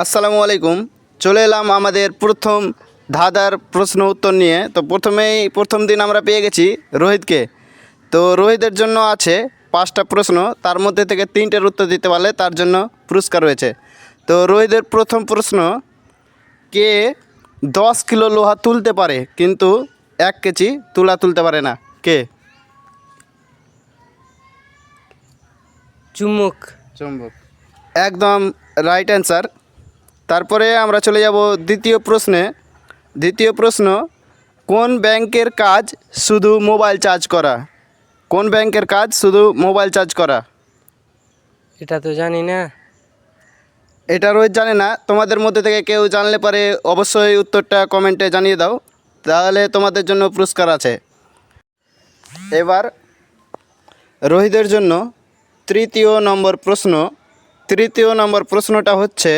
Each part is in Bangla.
আসসালামু আলাইকুম। চলে এলাম আমাদের প্রথম ধাঁধার প্রশ্ন উত্তর নিয়ে। তো প্রথমেই প্রথম দিন আমরা পেয়ে গেছি রোহিতকে। তো রোহিতের জন্য আছে পাঁচটা প্রশ্ন। তার মধ্যে থেকে তিনটের উত্তর দিতে পারলে তার জন্য পুরস্কার রয়েছে। তো রোহিতের প্রথম প্রশ্ন কে দশ কিলো লোহা তুলতে পারে কিন্তু এক কেজি তুলা তুলতে পারে না? কে? চুমুক চুম্বক। একদম রাইট অ্যান্সার তারপরে আমরা চলে যাব দ্বিতীয় প্রশ্নে। দ্বিতীয় প্রশ্ন কোন ব্যাংকের কাজ শুধু মোবাইল চার্জ করা? কোন ব্যাংকের কাজ শুধু মোবাইল চার্জ করা? এটা তো জানি না। এটা রোহিত জানে না। তোমাদের মধ্যে থেকে কেউ জানলে পারে অবশ্যই উত্তরটা কমেন্টে জানিয়ে দাও। তাহলে তোমাদের জন্য পুরস্কার আছে। এবার রোহিতের জন্য তৃতীয় নম্বর প্রশ্ন। তৃতীয় নম্বর প্রশ্নটা হচ্ছে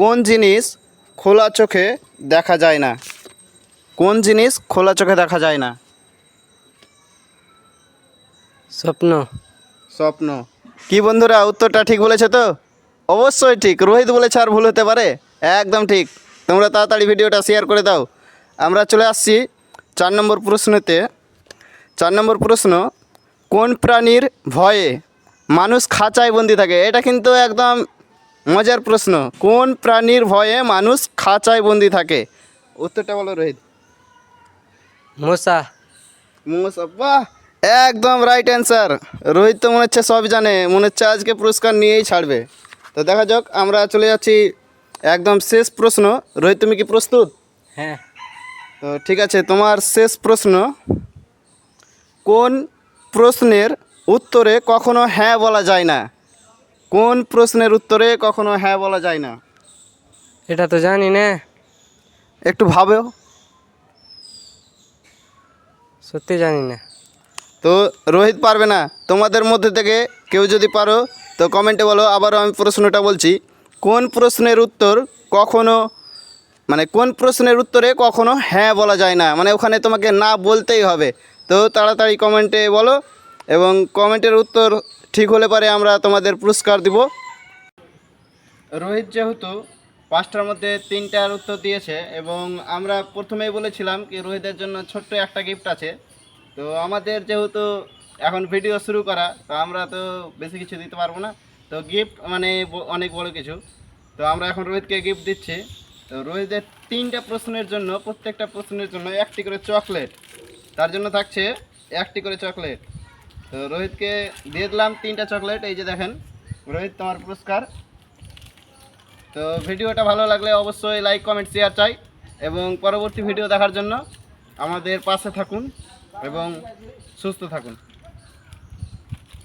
কোন জিনিস খোলা চোখে দেখা যায় না? কোন জিনিস খোলা চোখে দেখা যায় না? স্বপ্ন। স্বপ্ন। কি বন্ধুরা উত্তরটা ঠিক বলেছে তো? অবশ্যই ঠিক। রোহিত বলেছে আর ভুল হতে পারে? একদম ঠিক। তোমরা তাড়াতাড়ি ভিডিওটা শেয়ার করে দাও। আমরা চলে আসছি চার নম্বর প্রশ্নতে। চার নম্বর প্রশ্ন কোন প্রাণীর ভয়ে মানুষ খাঁচায় বন্দি থাকে? এটা কিন্তু একদম মজার প্রশ্ন কোন প্রাণীর ভয়ে মানুষ খাঁচায় বন্দি থাকে? উত্তরটা বলো রোহিত। মশা মোমোস বাহ একদম রাইট অ্যান্সার রোহিত তো মনে হচ্ছে সব জানে মনে হচ্ছে আজকে পুরস্কার নিয়েই ছাড়বে। তো দেখা যাক আমরা চলে যাচ্ছি একদম শেষ প্রশ্ন। রোহিত তুমি কি প্রস্তুত? হ্যাঁ। তো ঠিক আছে তোমার শেষ প্রশ্ন। কোন প্রশ্নের উত্তরে কখনো হ্যাঁ বলা যায় না? কোন প্রশ্নের উত্তরে কখনো হ্যাঁ বলা যায় না? এটা তো জানি না। একটু ভাবেও। সত্যি জানি না। তো রোহিত পারবে না? তোমাদের মধ্যে থেকে কেউ যদি পারো তো কমেন্টে বলো আবারও আমি প্রশ্নটা বলছি। কোন প্রশ্নের উত্তর কখনো মানে কোন প্রশ্নের উত্তরে কখনো হ্যাঁ বলা যায় না? মানে ওখানে তোমাকে না বলতেই হবে। তো তাড়াতাড়ি কমেন্টে বলো এবং কমেন্টের উত্তর ঠিক হলে পারে আমরা তোমাদের পুরস্কার দিব। রোহিত যেহেতু পাঁচটার মধ্যে তিনটার উত্তর দিয়েছে এবং আমরা প্রথমেই বলেছিলাম কি রোহিতের জন্য ছোট্ট একটা গিফট আছে। তো আমাদের যেহেতু এখন ভিডিও শুরু করা, তো আমরা তো বেশি কিছু দিতে পারব না। তো গিফট মানে অনেক বড় কিছু। তো আমরা এখন রোহিতকে গিফট দিচ্ছি। তো রোহিতের তিনটা প্রশ্নের জন্য, প্রত্যেকটা প্রশ্নের জন্য একটি করে চকলেট তার জন্য থাকছে একটি করে চকলেট তো রোহিতকে দিয়ে দিলাম তিনটা চকলেট, এই যে দেখেন, রোহিত তোমার পুরস্কার। তো ভিডিওটা ভালো লাগলে অবশ্যই লাইক, কমেন্ট শেয়ার চাই, এবং পরবর্তী ভিডিও দেখার জন্য আমাদের পাশে থাকুন এবং সুস্থ থাকুন।